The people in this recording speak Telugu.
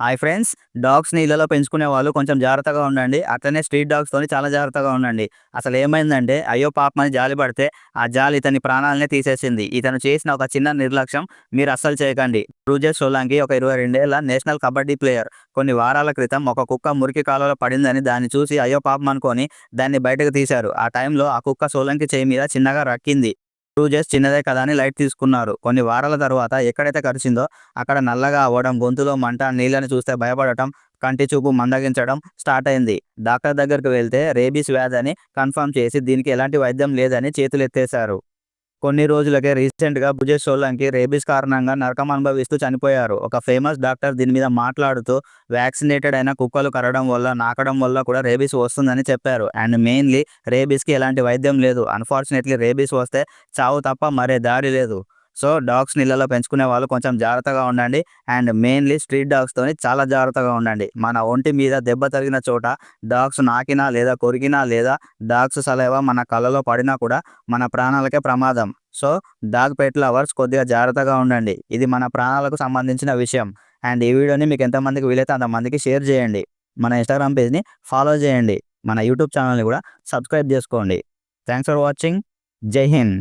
హాయ్ ఫ్రెండ్స్ డాగ్స్ని నీళ్ళలో పెంచుకునే వాళ్ళు కొంచెం జాగ్రత్తగా ఉండండి. అట్లనే స్ట్రీట్ డాగ్స్తోని చాలా జాగ్రత్తగా ఉండండి. అసలు ఏమైందంటే అయ్యో పాపమని జాలి పడితే ఆ జాలి ఇతని ప్రాణాలనే తీసేసింది. ఇతను చేసిన ఒక చిన్న నిర్లక్ష్యం మీరు అస్సలు చేయకండి. రూజర్ సోలాంకి ఒక ఇరవై రెండేళ్ళ నేషనల్ కబడ్డీ ప్లేయర్. కొన్ని వారాల క్రితం ఒక కుక్క మురికి కాలలో పడిందని దాన్ని చూసి అయ్యో పాపం అనుకొని దాన్ని బయటకు తీశారు. ఆ టైంలో ఆ కుక్క సోలంకి చేయి మీద చిన్నగా రక్కింది. క్రూజెస్ చిన్నదే కదా అని లైట్ తీసుకున్నారు. కొన్ని వారాల తర్వాత ఎక్కడైతే కరిచిందో అక్కడ నల్లగా అవ్వడం గొంతులో మంట నీళ్ళని చూస్తే భయపడటం కంటి చూపు మందగించడం స్టార్ట్ అయింది. డాక్టర్ దగ్గరికి వెళ్తే రేబీస్ వ్యాధి అని కన్ఫర్మ్ చేసి దీనికి ఎలాంటి వైద్యం లేదని చేతులు ఎత్తేశారు కొన్ని రోజులకే రీసెంట్గా భుజేష్ సోలంకి రేబీస్ కారణంగా నరకం అనుభవిస్తూ చనిపోయారు. ఒక ఫేమస్ డాక్టర్ దీని మీద మాట్లాడుతూ వ్యాక్సినేటెడ్ అయిన కుక్కలు కరడం వల్ల నాకడం వల్ల కూడా రేబీస్ వస్తుందని చెప్పారు. అండ్ మెయిన్లీ రేబీస్కి ఎలాంటి వైద్యం లేదు. అన్ఫార్చునేట్లీ రేబీస్ వస్తే చావు తప్ప మరే దారి లేదు. సో డాగ్స్ నీళ్ళలో పెంచుకునే వాళ్ళు కొంచెం జాగ్రత్తగా ఉండండి. అండ్ మెయిన్లీ స్ట్రీట్ డాగ్స్తోని చాలా జాగ్రత్తగా ఉండండి. మన ఒంటి మీద దెబ్బ తగిలిన చోట డాగ్స్ నాకినా లేదా కొరికినా లేదా డాగ్స్ సలైవా మన కళ్ళలో పడినా కూడా మన ప్రాణాలకే ప్రమాదం. సో డాగ్ పెట్ లవర్స్ కొద్దిగా జాగ్రత్తగా ఉండండి. ఇది మన ప్రాణాలకు సంబంధించిన విషయం. అండ్ ఈ వీడియోని మీకు ఎంతమందికి వీలైతే అంతమందికి షేర్ చేయండి. మన ఇన్స్టాగ్రామ్ పేజ్ని ఫాలో చేయండి. మన యూట్యూబ్ ఛానల్ని కూడా సబ్స్క్రైబ్ చేసుకోండి. Thanks for watching. Jai Hind.